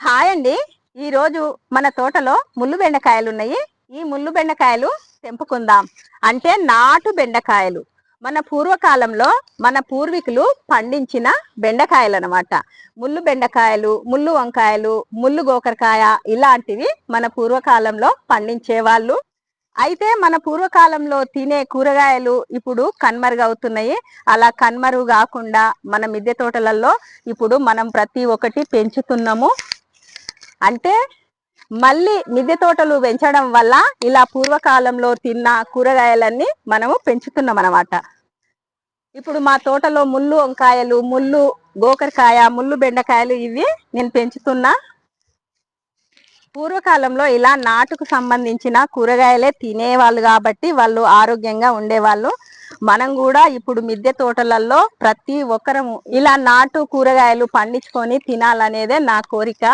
Hi అండి. ఈరోజు మన తోటలో ముళ్ళు బెండకాయలు ఉన్నాయి ఈ ముళ్ళు బెండకాయలు తెంపుకుందాం. అంటే నాటు బెండకాయలు. మన పూర్వకాలంలో మన పూర్వీకులు పండించిన బెండకాయలు అనమాట ముళ్ళు బెండకాయలు ముళ్ళు వంకాయలు ముళ్ళు గోకరకాయ ఇలాంటివి మన పూర్వకాలంలో పండించేవాళ్ళు అయితే మన పూర్వకాలంలో తినే కూరగాయలు ఇప్పుడు కన్మరుగవుతున్నాయి అలా కన్మరుగు కాకుండా మన మిద్దె తోటలలో ఇప్పుడు మనం ప్రతి ఒక్కటి పెంచుతున్నాము. అంటే మళ్ళీ మిద్దె తోటలు పెంచడం వల్ల ఇలా పూర్వకాలంలో తిన్న కూరగాయలన్నీ మనము పెంచుతున్నాం అనమాట ఇప్పుడు మా తోటలో ముళ్ళు వంకాయలు ముళ్ళు గోకరకాయ ముళ్ళు బెండకాయలు ఇవి నేను పెంచుతున్నా. పూర్వకాలంలో ఇలా నాటుకు సంబంధించిన కూరగాయలే తినేవాళ్ళు కాబట్టి వాళ్ళు ఆరోగ్యంగా ఉండేవాళ్ళు. మనం కూడా ఇప్పుడు మిద్దె తోటలలో ప్రతి ఒక్కరము ఇలా నాటు కూరగాయలు పండించుకొని తినాలనేదే నా కోరిక.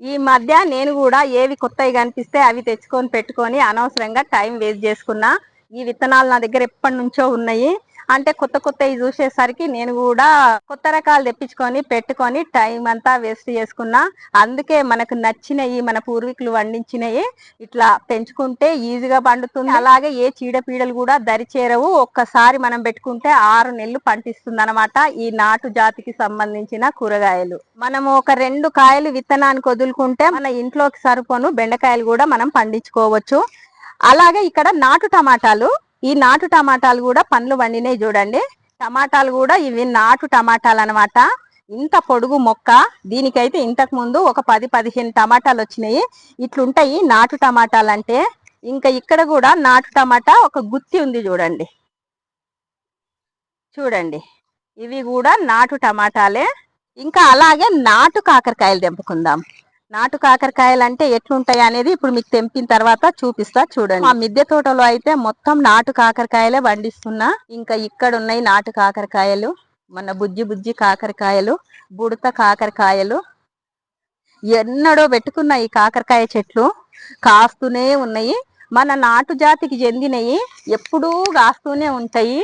ఈ మధ్య నేను కూడా ఏవి కొత్తవి కనిపిస్తే అవి తెచ్చుకొని పెట్టుకొని అనవసరంగా టైం వేస్ట్ చేసుకున్నా. ఈ విత్తనాలు నా దగ్గర ఎప్పటి నుంచో ఉన్నాయి. అంటే కొత్త కొత్తవి చూసేసరికి నేను కూడా కొత్త రకాలు తెప్పించుకొని పెట్టుకొని టైం అంతా వేస్ట్ చేసుకున్నా. అందుకే మనకు నచ్చినవి మన పూర్వీకులు వండించినవి ఇట్లా పెంచుకుంటే ఈజీగా పండుతుంది. అలాగే ఏ చీడపీడలు కూడా దరి చేరవు ఒక్కసారి మనం పెట్టుకుంటే ఆరు నెలలు పంటిస్తుంది అనమాట ఈ నాటు జాతికి సంబంధించిన కూరగాయలు. మనము ఒక రెండు కాయలు విత్తనానికి వదులుకుంటే మన ఇంట్లోకి సరిపోను బెండకాయలు కూడా మనం పండించుకోవచ్చు. అలాగే ఇక్కడ నాటు టమాటాలు ఈ నాటు టమాటాలు కూడా పండ్లు వండినాయి చూడండి. టమాటాలు కూడా ఇవి నాటు టమాటాలు అనమాట ఇంత పొడుగు మొక్క. దీనికైతే ఇంతకు ముందు ఒక పది పదిహేను టమాటాలు వచ్చినాయి. ఇట్లుంటాయి నాటు టమాటాలు అంటే. ఇంకా ఇక్కడ కూడా నాటు టమాటా ఒక గుత్తి ఉంది చూడండి. చూడండి. ఇవి కూడా నాటు టమాటాలే. ఇంకా అలాగే నాటు కాకరకాయలు తెంపుకుందాం. నాటు కాకరకాయలు అంటే ఎట్లుంటాయి అనేది ఇప్పుడు మీకు తెంపిన తర్వాత చూపిస్తా చూడండి. మా మిద్దె తోటలో అయితే మొత్తం నాటు కాకరకాయలే పండిస్తున్నా. ఇంకా ఇక్కడ ఉన్నాయి నాటు కాకరకాయలు మన బుజ్జి బుజ్జి కాకరకాయలు బుడత కాకరకాయలు. ఎన్నడో పెట్టుకున్న ఈ కాకరకాయ చెట్లు కాస్తూనే ఉన్నాయి. మన నాటు జాతికి చెందినవి ఎప్పుడూ కాస్తూనే ఉంటాయి.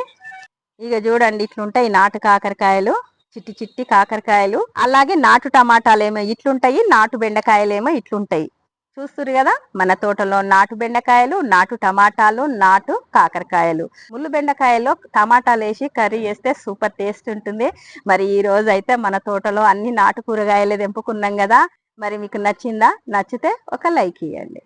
ఇక చూడండి ఇట్లుంటాయి నాటు కాకరకాయలు. చిట్టి చిట్టి కాకరకాయలు అలాగే నాటు టమాటాలు ఏమో ఇట్లుంటాయి నాటు బెండకాయలేమో ఇట్లుంటాయి. చూస్తురు కదా మన తోటలో నాటు బెండకాయలు నాటు టమాటాలు నాటు కాకరకాయలు. ముళ్ళు బెండకాయలో టమాటాలు వేసి కర్రీ చేస్తే సూపర్ టేస్ట్ ఉంటుంది. మరి ఈ రోజు అయితే మన తోటలో అన్ని నాటు కూరగాయలు తెంపుకున్నాం కదా. మరి మీకు నచ్చిందా? నచ్చితే ఒక లైక్ ఇవ్వండి